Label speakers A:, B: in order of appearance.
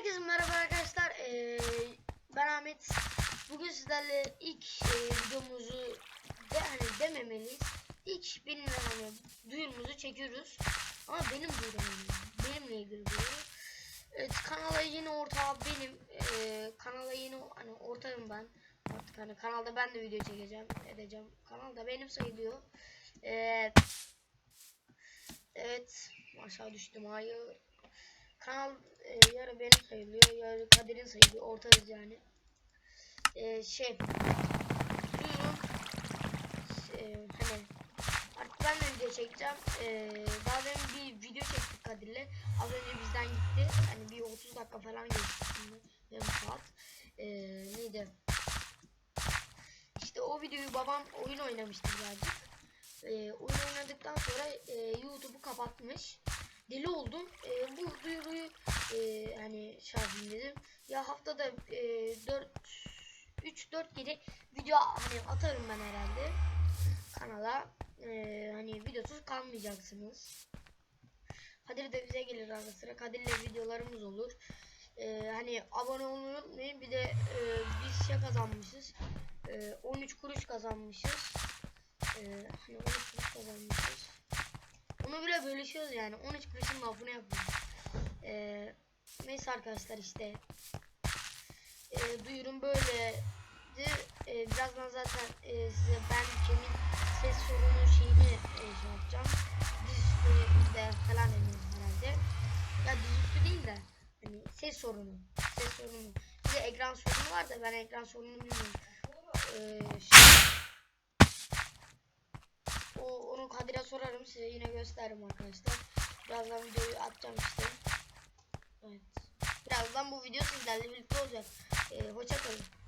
A: Herkese merhaba arkadaşlar. Ee, ben Ahmet. Bugün sizlerle ilk e, videomuzu de, hani dememeliyiz. İlk benimle hani duyurumuzu çekiyoruz. Ama benim duyurum. Benimle ilgili duyuru. Evet, kanala yeni ortağı benim. Ee, kanala yeni hani ortağım ben. Artık hani kanalda ben de video çekeceğim, edeceğim. Kanalda benim sayılıyor. Ee, evet, aşağı düştüm. Hayır. Kanal e, yarı benim sayılıyor, yarı Kadir'in sayılıyor. Ortayız yani. E, şey, duyurum. E, hani artık ben de video çekeceğim. E, daha demin bir video çektik Kadir'le. Az önce bizden gitti. Hani bir 30 dakika falan geçti şimdi. Yarım saat. E, neydi? İşte o videoyu babam oyun oynamıştı birazcık. E, oyun oynadıktan sonra e, YouTube'u kapatmış deli oldum. E, bu duyuruyu e, hani şarjım dedim. Ya haftada e, 4 3 4 kere video hani atarım ben herhalde kanala. E, hani videosuz kalmayacaksınız. Kadir de bize gelir ara sıra. Kadir'le videolarımız olur. E, hani abone olmayı unutmayın. Bir de e, biz şey kazanmışız. E, 13 kuruş kazanmışız. E, hani 13 kuruş kazanmışız. Onu bile bölüşüyoruz yani. 13 kuruşun lafını yapıyoruz. Ee, neyse arkadaşlar işte. Ee, duyurum böyleydi. Ee, birazdan zaten e, size ben kimin ses sorunu şeyini e, şey yapacağım. Dizüstü de falan eminim herhalde. Ya dizüstü değil de hani ses sorunu. Ses sorunu. Bir de ekran sorunu var da ben ekran sorununu bilmiyorum. Ee, şey, Kadir'e sorarım size yine gösteririm arkadaşlar. Birazdan videoyu atacağım işte. Evet. Birazdan bu video sizlerle birlikte olacak. Ee, hoşça kalın.